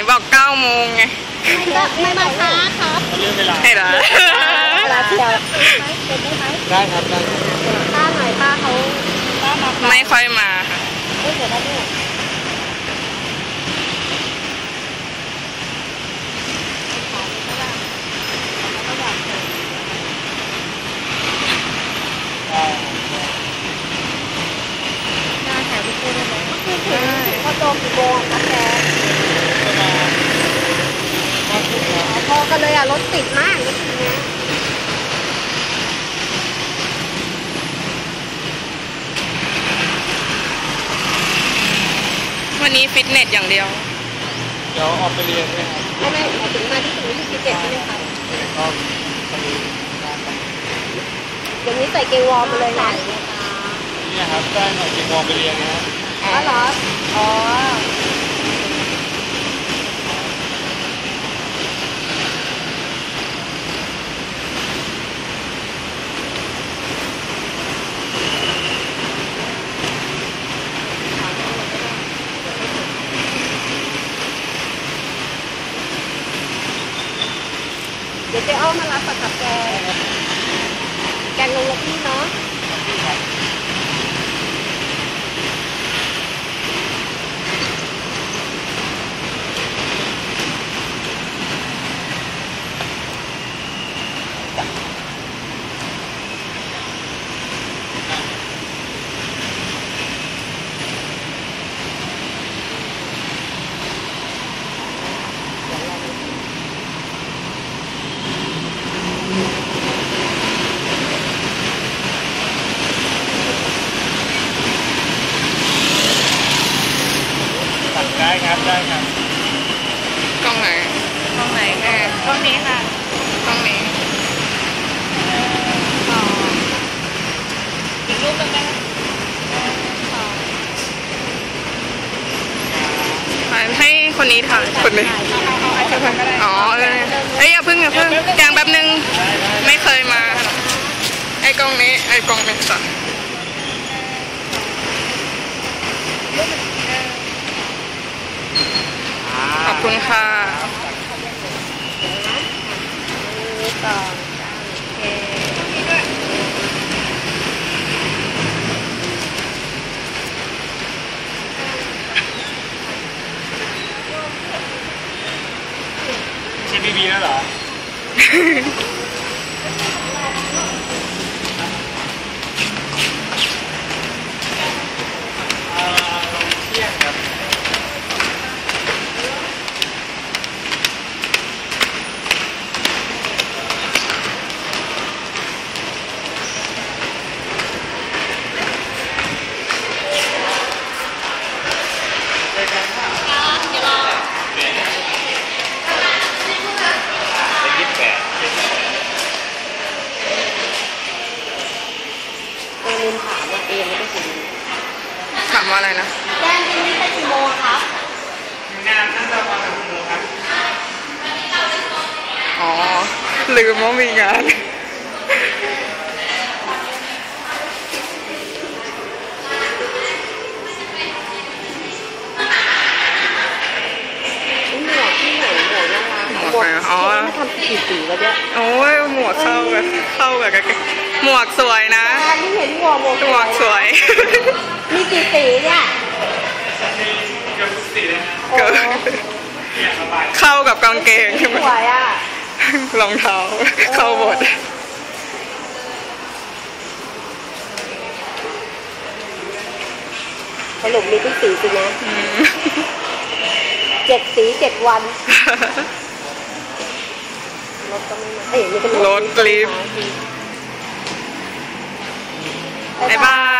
ไงก็ไม่มาช้าครับเรื่องเวลาให้เหรอเวลาเที่ยวเป็นได้ไหมได้ครับได้ป้าหน่อยป้าเขาป้ามาไม่ค่อยมาค่ะเอ้ยเดี๋ยวได้ด้วยหน้าแถวพี่พูได้ไหมคือถึงถึงพอโตกี่โมงคะแก ประมาณห้าทุ่ มครับพอกันเลยอะ รถติดมากรถทีเนี้ยวันนี้ฟิตเนสอย่างเดียว เดี๋ยวออกไปเรียนด้วยครับไม่ไม่หมายถึงมาที่ถึงที่สิบเจ็ดใช่ไหมคะก็ไปเรียนงานต่างเดี๋ยวนี้ใส่เกงวอร์มมาเลยนะๆนี่ครับได้หน่อยจิงวองไปเรียนนะฮะอ๋อเหรอ อ๋อ เดี๋ยวเจ๊อ้อมมารับกับแก แกงลงรถพี่เนาะ ได้ครับได้ครับกล้องไหนตรงไหนเออตรงนี้ค่ะกล้องนี้อีกรูปหนึงไหมคะให้คนนี้ถ่ายคนนี้อ๋อเออเอ้ยอย่าพึ่งอย่าพึ่งกลางแป๊บนึง ไม่เคยมา ไอ้กล้องนี้ ไอ้กล้องนี้จ้ะขอบ คุณค่ะนี่ต่อโอเคใช่บีบีแล้วเหรออ่าลงเที่ยงครับ เอลินถามว่าเอไม่ได้กี่โมง ถามว่า อะไรนะแจ้งที่นี่ไปกี่โมงครับงานน่าจะประมาณหกโมงครับ อ๋อ ลืมว่ามีงานหมวกที่ไหนหมวกน่ารักหมวกไหนอ๋อมาทำกี่สีวะเนี่ยโอ้ยหมวกเข้ากันเข้ากับกางเกงหมวกสวยนะอันนี้เห็นหมวกหมวกหมวกสวย มีกี่สีเนี่ยเกือบทุกสีเลยฮะโอ้เกิดเนี่ยสบายเข้ากับกางเกงใช่ไหมสวยอะ รองเท้าเข้าหมดสรุปมีทุกสีสินะเจ็ดสีเจ็ดวันรถก็ไม่มาเอ้ยนี่ก็รถรีบบ๊ายบาย